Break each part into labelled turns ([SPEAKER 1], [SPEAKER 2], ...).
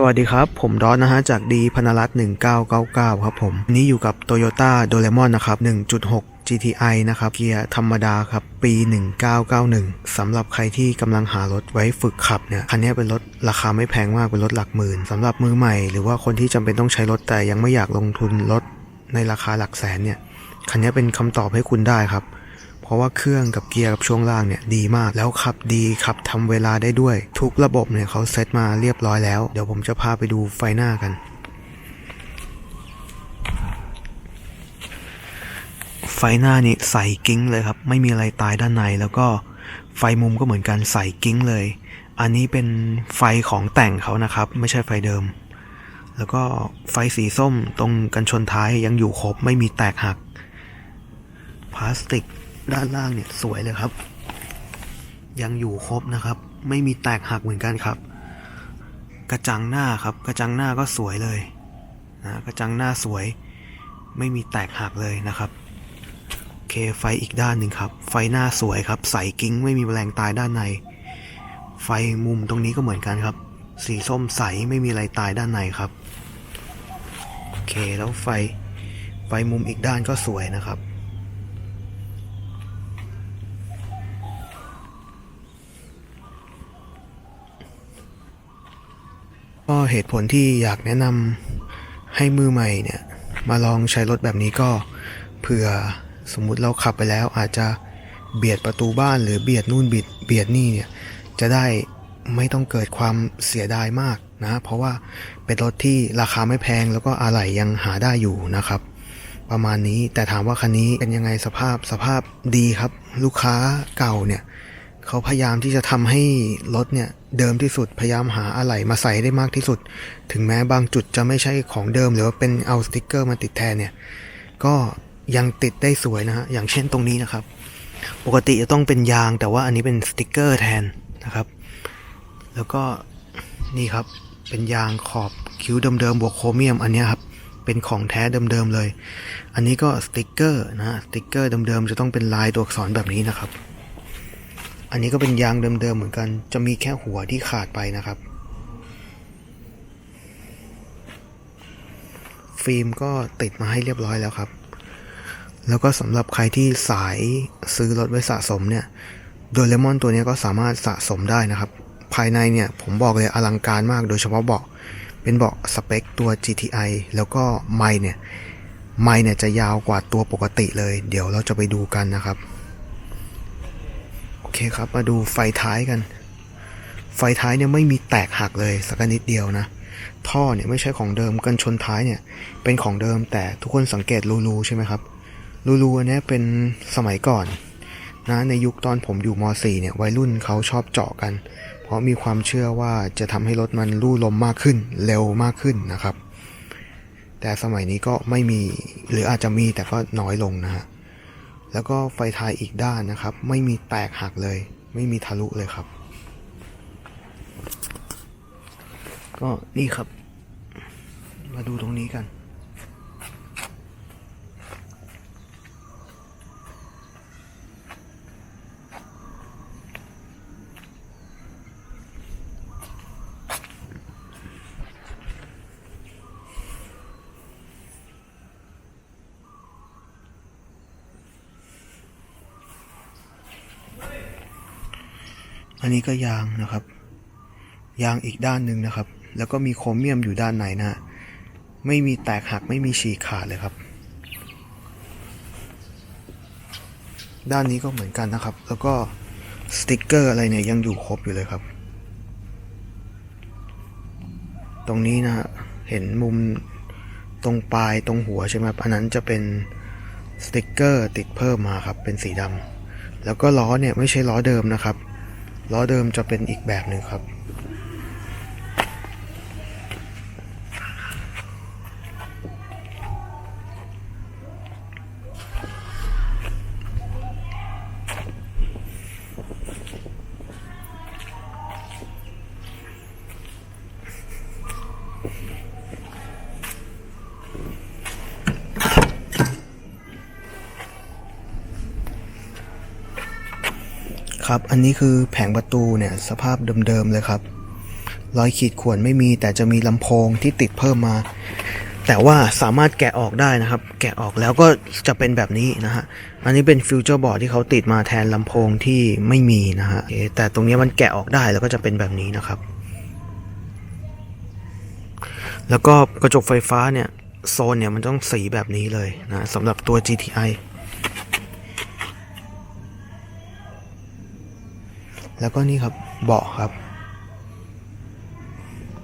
[SPEAKER 1] สวัสดีครับ ผมดอนนะฮะ จากดีพนรัตน์1999 ครับผมนนี้อยู่กับ Toyota d o r e m o n นะครับ 1.6 GTI นะครับเกียร์ธรรมดาครับ ปี 1991สำหรับใครที่กำลังหารถไว้ฝึกขับเนี่ยคันนี้เป็นรถราคาไม่แพงมากเป็นรถหลักหมื่นสำหรับมือใหม่หรือว่าคนที่จำเป็นต้องใช้รถแต่ยังไม่อยากลงทุนรถในราคาหลักแสนเนี่ยคันนี้เป็นคำตอบให้คุณได้ครับ เพราะว่าเครื่องกับเกียร์กับช่วงล่างเนี่ยดีมาก แล้วขับดีขับทำเวลาได้ด้วย ทุกระบบเนี่ยเขาเซตมาเรียบร้อยแล้ว เดี๋ยวผมจะพาไปดูไฟหน้ากัน ไฟหน้านี่ใส่กิ้งเลยครับ ไม่มีอะไรตายด้านในแล้วก็ไฟมุมก็เหมือนกันใส่กิ้งเลย อันนี้เป็นไฟของแต่งเขานะครับ ไม่ใช่ไฟเดิม แล้วก็ไฟสีส้มตรงกันชนท้ายยังอยู่ครบไม่มีแตกหักพลาสติก ด้านล่างเนี่ยสวยเลยครับ ยังอยู่ครบนะครับ ไม่มีแตกหักเหมือนกันครับ กระจังหน้าครับ กระจังหน้าก็สวยเลยนะกระจังหน้าสวย ไม่มีแตกหักเลยนะครับโอเคไฟอีกด้านหนึ่งครับ ไฟหน้าสวยครับใสกิ้งไม่มีแมลงตายด้านใน ไฟมุมตรงนี้ก็เหมือนกันครับ สีส้มใสไม่มีอะไรตายด้านในครับโอเคแล้วไฟไฟมุมอีกด้านก็สวยนะครับ เหตุผลที่อยากแนะนำให้มือใหม่เนี่ยมาลองใช้รถแบบนี้ก็เผื่อสมมุติเราขับไปแล้วอาจจะเบียดประตูบ้านหรือเบียดนู่นบียดเบียดนี่เนี่ยจะได้ไม่ต้องเกิดความเสียดายมากนะ เพราะว่าเป็นรถที่ราคาไม่แพงแล้วก็อะไหล่ยังหาได้อยู่นะครับ ประมาณนี้แต่ถามว่าคันนี้เป็นยังไงสภาพสภาพดีครับ ลูกค้าเก่าเนี่ย เขาพยายามที่จะทำให้รถเนี่ยเดิมที่สุดพยายามหาอะไหล่มาใส่ได้มากที่สุด ถึงแม้บางจุดจะไม่ใช่ของเดิมหรือว่าเป็นเอาสติกเกอร์มาติดแทนเนี่ยก็ยังติดได้สวยนะฮะอย่างเช่นตรงนี้นะครับ ปกติจะต้องเป็นยางแต่ว่าอันนี้เป็นสติกเกอร์แทนนะครับ แล้วก็นี่ครับเป็นยางขอบคิ้วเดิมๆบวกโครเมียมอันนี้ครับเป็นของแท้เดิมๆเลย อันนี้ก็สติกเกอร์นะสติกเกอร์เดิมๆจะต้องเป็นลายตัวอักษรแบบนี้นะครับ อันนี้ก็เป็นยางเดิมๆเหมือนกัน จะมีแค่หัวที่ขาดไปนะครับ ฟิล์มก็ติดมาให้เรียบร้อยแล้วครับ แล้วก็สำหรับใครที่สายซื้อรถไว้สะสมเนี่ย โดเรมอนตัวนี้ก็สามารถสะสมได้นะครับ ภายในเนี่ยผมบอกเลยอลังการมาก โดยเฉพาะเบาะ เป็นเบาะสเปคตัว GTI แล้วก็ไมค์เนี่ย ไมค์เนี่ยจะยาวกว่าตัวปกติเลย เดี๋ยวเราจะไปดูกันนะครับ อเคครับ มาดูไฟท้ายกัน ไฟท้ายเนี่ยไม่มีแตกหักเลยสักนิดเดียวนะ ท่อเนี่ยไม่ใช่ของเดิมกันชนท้ายเนี่ยเป็นของเดิมแต่ทุกคนสังเกตรูรูใช่ไหมครับรูรูอันเนี้ยเป็นสมัยก่อนนะในยุคตอนผมอยู่ม .4 เนี่ยวัยรุ่นเขาชอบเจาะกัน เพราะมีความเชื่อว่าจะทำให้รถมันลู่ลมมากขึ้น เร็วมากขึ้นนะครับ แต่สมัยนี้ก็ไม่มีหรืออาจจะมีแต่ก็น้อยลงนะฮะ แล้วก็ไฟท้ายอีกด้านนะครับ ไม่มีแตกหักเลย ไม่มีทะลุเลยครับ ก็นี่ครับ มาดูตรงนี้กัน นนี้ก็ยางนะครับ ยางอีกด้านหนึ่งนะครับ แล้วก็มีโครเมียมอยู่ด้านในนะ ไม่มีแตกหักไม่มีฉีกขาดเลยครับ ด้านนี้ก็เหมือนกันนะครับ แล้วก็สติกเกอร์อะไรเนี่ยยังอยู่ครบอยู่เลยครับ ตรงนี้นะฮะเห็นมุมตรงปลายตรงหัวใช่ไหมครับ อันนั้นจะเป็นสติกเกอร์ติดเพิ่มมาครับ เป็นสีดำแล้วก็ล้อเนี่ยไม่ใช่ล้อเดิมนะครับ ล้อเดิมจะเป็นอีกแบบหนึ่งครับ ครับ อันนี้คือแผงประตูเนี่ยสภาพเดิมๆเลยครับ รอยขีดข่วนไม่มีแต่จะมีลำโพงที่ติดเพิ่มมา แต่ว่าสามารถแกะออกได้นะครับ แกะออกแล้วก็จะเป็นแบบนี้นะฮะ อันนี้เป็นฟิวเจอร์บอร์ดที่เขาติดมาแทนลำโพงที่ไม่มีนะฮะ แต่ตรงนี้มันแกะออกได้แล้วก็จะเป็นแบบนี้นะครับ แล้วก็กระจกไฟฟ้าเนี่ยโซนเนี่ยมันต้องสีแบบนี้เลยนะสำหรับตัว GTI แล้วก็นี่ครับเบาะครับ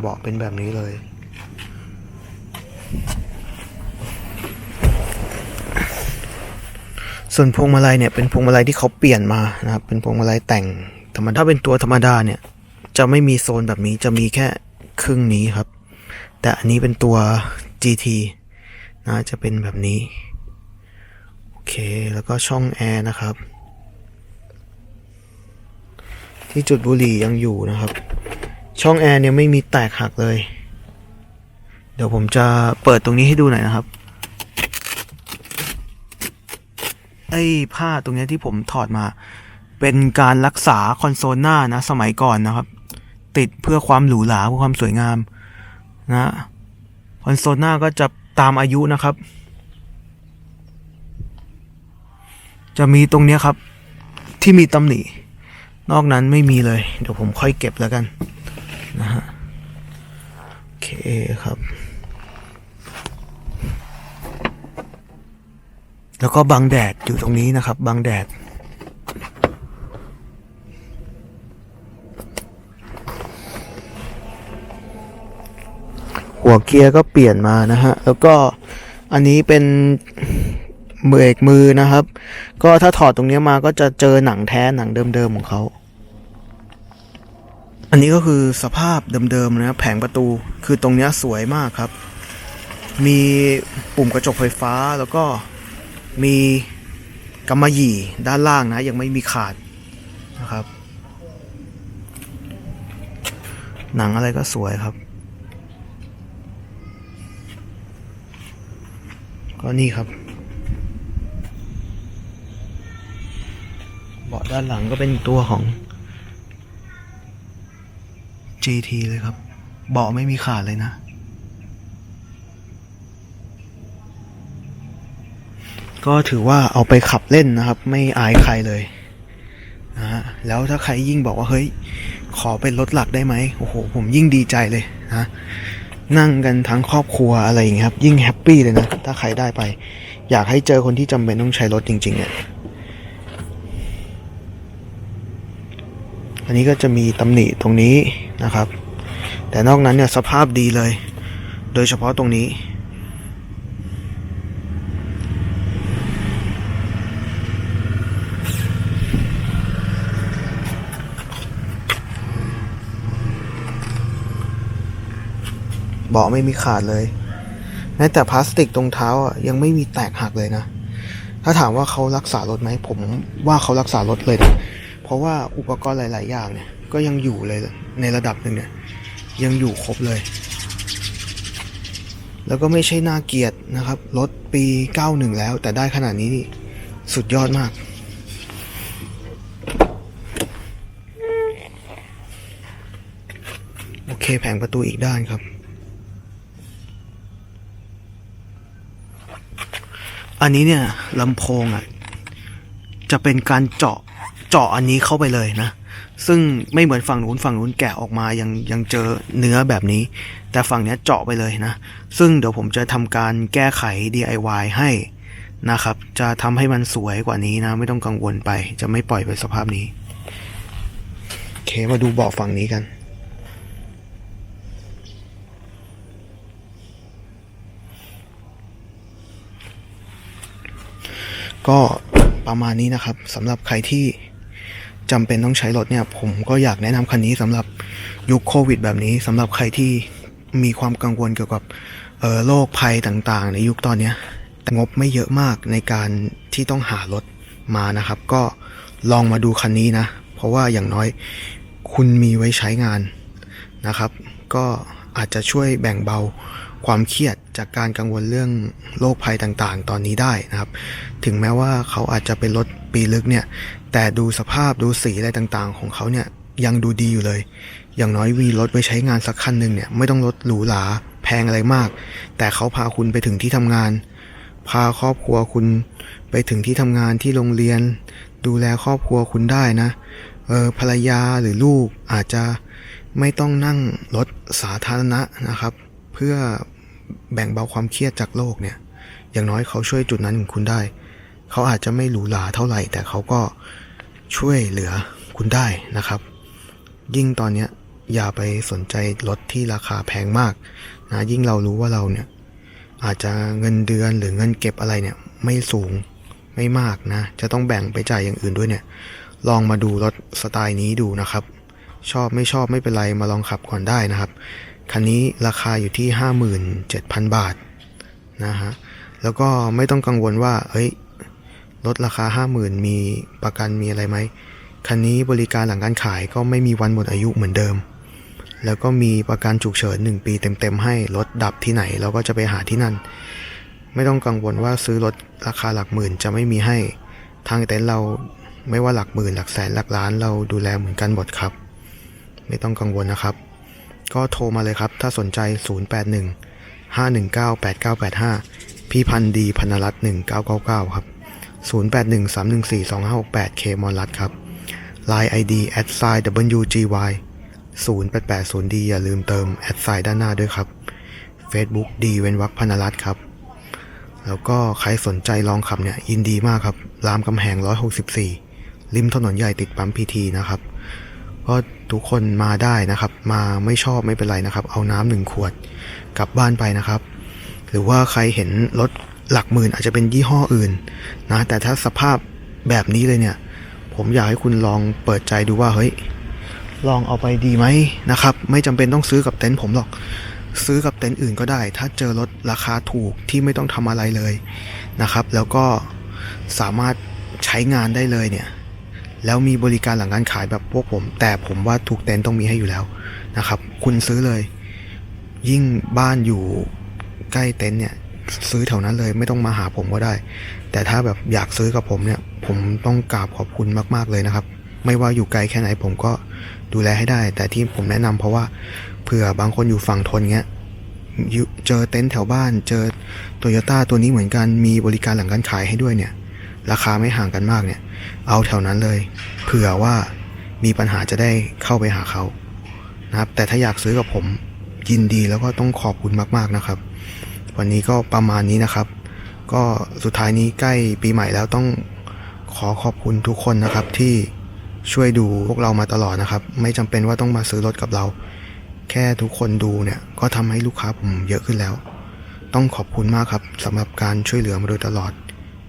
[SPEAKER 1] เบาะเป็นแบบนี้เลย ส่วนพวงมาลัยเนี่ยเป็นพวงมาลัยที่เขาเปลี่ยนมานะครับ เป็นพวงมาลัยแต่งธรรมดาถ้าเป็นตัวธรรมดาเนี่ย จะไม่มีโซนแบบนี้จะมีแค่ครึ่งนี้ครับ แต่อันนี้เป็นตัว GT นะจะเป็นแบบนี้ โอเคแล้วก็ช่องแอร์นะครับ ที่จุดบุหรี่ยังอยู่นะครับ ช่องแอร์เนี่ยไม่มีแตกหักเลย เดี๋ยวผมจะเปิดตรงนี้ให้ดูหน่อยนะครับ ไอ้ผ้าตรงนี้ที่ผมถอดมา เป็นการรักษาคอนโซลหน้านะ สมัยก่อนนะครับ ติดเพื่อความหรูหราเพื่อความสวยงามนะคอนโซลหน้าก็จะตามอายุนะครับ จะมีตรงนี้ครับที่มีตำหนิ นอกนั้นไม่มีเลย เดี๋ยวผมค่อยเก็บแล้วกันนะฮะโอเคครับ แล้วก็บังแดดอยู่ตรงนี้นะครับ บังแดด หัวเกียร์ก็เปลี่ยนมานะฮะ แล้วก็อันนี้เป็น เบรกมือนะครับ ก็ถ้าถอดตรงนี้มาก็จะเจอหนังแท้หนังเดิมๆของเขา อันนี้ก็คือสภาพเดิมๆนะแผงประตูคือตรงนี้สวยมากครับ มีปุ่มกระจกไฟฟ้าแล้วก็มีกำมะหยี่ด้านล่างนะ ยังไม่มีขาดนะครับ หนังอะไรก็สวยครับก็นี่ครับ เบาะด้านหลังก็เป็นตัวของ GT เลยครับ เบาะไม่มีขาดเลยนะ ก็ถือว่าเอาไปขับเล่นนะครับ ไม่อายใครเลยนะฮะแล้วถ้าใครยิ่งบอกว่าเฮ้ย ขอเป็นรถหลักได้ไหมโอ้โห ผมยิ่งดีใจเลยนะนั่งกันทั้งครอบครัวอะไรอย่างเงี้ยครับ ยิ่งแฮปปี้เลยนะ ถ้าใครได้ไป อยากให้เจอคนที่จำเป็นต้องใช้รถจริงๆเนี่ย อันนี้ก็จะมีตำหนิตรงนี้นะครับ แต่นอกนั้นเนี่ยสภาพดีเลย โดยเฉพาะตรงนี้เบาะไม่มีขาดเลย แม้แต่พลาสติกตรงเท้าอะยังไม่มีแตกหักเลยนะ ถ้าถามว่าเขารักษารถไหม ผมว่าเขารักษารถเลยนะ เพราะว่าอุปกรณ์หลาย ๆ อย่างเนี่ยก็ยังอยู่เลยในระดับหนึ่งเนี่ยยังอยู่ครบเลย แล้วก็ไม่ใช่น่าเกลียดนะครับรถปี 91 แล้ว แต่ได้ขนาดนี้สุดยอดมาก โอเคแผงประตูอีกด้านครับ อันนี้เนี่ยลำโพงอะจะเป็นการเจาะ เจาะอันนี้เข้าไปเลยนะ ซึ่งไม่เหมือนฝั่งนู้นฝั่งนู้นแกะออกมายังยังเจอเนื้อแบบนี้ แต่ฝั่งเนี้ยเจาะไปเลยนะ ซึ่งเดี๋ยวผมจะทำการแก้ไข DIY ให้นะครับ จะทำให้มันสวยกว่านี้นะ ไม่ต้องกังวลไป จะไม่ปล่อยไปสภาพนี้โอเคมาดูเบาะฝั่งนี้กันก็ประมาณนี้นะครับสำหรับใครที่ จำเป็นต้องใช้รถเนี่ย ผมก็อยากแนะนำคันนี้สำหรับยุคโควิด แบบนี้สำหรับใครที่มีความกังวลเกี่ยวกับโรคภัยต่างๆ ในยุคตอนเนี้ยแต่งบไม่เยอะมากในการที่ต้องหารถมานะครับ ก็ลองมาดูคันนี้นะ เพราะว่าอย่างน้อยคุณมีไว้ใช้งานนะครับ ก็อาจจะช่วยแบ่งเบา ความเครียดจากการกังวลเรื่องโรคภัยต่างๆ ตอนนี้ได้นะครับ ถึงแม้ว่าเขาอาจจะเป็นรถปีลึกเนี่ย แต่ดูสภาพดูสีอะไรต่างๆ ของเขาเนี่ยยังดูดีอยู่เลย อย่างน้อยมีรถไว้ใช้งานสักคันหนึ่งเนี่ยไม่ต้องรถหรูหราแพงอะไรมาก แต่เขาพาคุณไปถึงที่ทำงาน พาครอบครัวคุณไปถึงที่ทำงานที่โรงเรียน ดูแลครอบครัวคุณได้นะ เออภรรยาหรือลูกอาจจะไม่ต้องนั่งรถสาธารณะนะครับ เพื่อแบ่งเบาความเครียดจากโลกเนี่ย อย่างน้อยเขาช่วยจุดนั้นของคุณได้ เขาอาจจะไม่หรูหราเท่าไหร่ แต่เขาก็ช่วยเหลือคุณได้นะครับ ยิ่งตอนเนี้ยอย่าไปสนใจรถที่ราคาแพงมากนะยิ่งเรารู้ว่าเราเนี่ยอาจจะเงินเดือนหรือเงินเก็บอะไรเนี่ยไม่สูงไม่มากนะ จะต้องแบ่งไปจ่ายอย่างอื่นด้วยเนี่ย ลองมาดูรถสไตล์นี้ดูนะครับ ชอบไม่ชอบไม่เป็นไรมาลองขับก่อนได้นะครับ คันนี้ราคาอยู่ที่ 57,000 บาทนะฮะ แล้วก็ไม่ต้องกังวลว่าเฮ้ย ลดราคา 50,000 มีประกันมีอะไรไหม คันนี้บริการหลังการขายก็ไม่มีวันหมดอายุเหมือนเดิม แล้วก็มีประกันฉุกเฉิน 1 ปีเต็ม ๆ ให้ รถดับที่ไหนเราก็จะไปหาที่นั่น ไม่ต้องกังวลว่าซื้อรถราคาหลักหมื่นจะไม่มีให้ ทางเต็นท์เราไม่ว่าหลักหมื่นหลักแสนหลักล้านเราดูแลเหมือนกันหมดครับ ไม่ต้องกังวลนะครับ ก็โทรมาเลยครับ ถ้าสนใจ 081 519 8985 พี่พันธ์ดีพันรัตน์1999 ครับ 081 314 2568 เคมอนรัตครับ Line ID at sign WGY 0880 d อย่าลืมเติม at sign ด้านหน้าด้วยครับ Facebook ดีเว้นวักพันรัตน์ครับแล้วก็ใครสนใจลองขับเนี่ยยินดีมากครับ รามกำแหง 164 ริมถนนใหญ่ติดปั๊มพีทีนะครับ ก็ทุกคนมาได้นะครับ มาไม่ชอบไม่เป็นไรนะครับ เอาน้ำหนึ่งขวดกลับบ้านไปนะครับ หรือว่าใครเห็นรถหลักหมื่นอาจจะเป็นยี่ห้ออื่นนะแต่ถ้าสภาพแบบนี้เลยเนี่ย ผมอยากให้คุณลองเปิดใจดูว่าเฮ้ยลองเอาไปดีไหมนะครับ ไม่จำเป็นต้องซื้อกับเต็นท์ผมหรอก ซื้อกับเต็นท์อื่นก็ได้ ถ้าเจอรถราคาถูกที่ไม่ต้องทำอะไรเลยนะครับ แล้วก็สามารถใช้งานได้เลยเนี่ย แล้วมีบริการหลังการขายแบบพวกผม แต่ผมว่าทุกเต็นท์ต้องมีให้อยู่แล้วนะครับ คุณซื้อเลย ยิ่งบ้านอยู่ใกล้เต็นท์เนี่ย ซื้อแถวนั้นเลยไม่ต้องมาหาผมก็ได้ แต่ถ้าแบบอยากซื้อกับผมเนี่ย ผมต้องกราบขอบคุณมากๆเลยนะครับ ไม่ว่าอยู่ไกลแค่ไหนผมก็ดูแลให้ได้ แต่ที่ผมแนะนำเพราะว่าเผื่อบางคนอยู่ฝั่งทนเงี้ยเจอเต็นท์แถวบ้าน เจอโตโยต้าตัวนี้เหมือนกันมีบริการหลังการขายให้ด้วยเนี่ย ราคาไม่ห่างกันมากเนี่ย เอาแถวนั้นเลย เผื่อว่ามีปัญหาจะได้เข้าไปหาเขานะครับ แต่ถ้าอยากซื้อกับผมยินดีแล้วก็ต้องขอบคุณมากๆนะครับ วันนี้ก็ประมาณนี้นะครับ ก็สุดท้ายนี้ใกล้ปีใหม่แล้วต้องขอขอบคุณทุกคนนะครับที่ช่วยดูพวกเรามาตลอดนะครับ ไม่จำเป็นว่าต้องมาซื้อรถกับเรา แค่ทุกคนดูเนี่ยก็ทำให้ลูกค้าผมเยอะขึ้นแล้ว ต้องขอบคุณมากครับสำหรับการช่วยเหลือมาโดยตลอด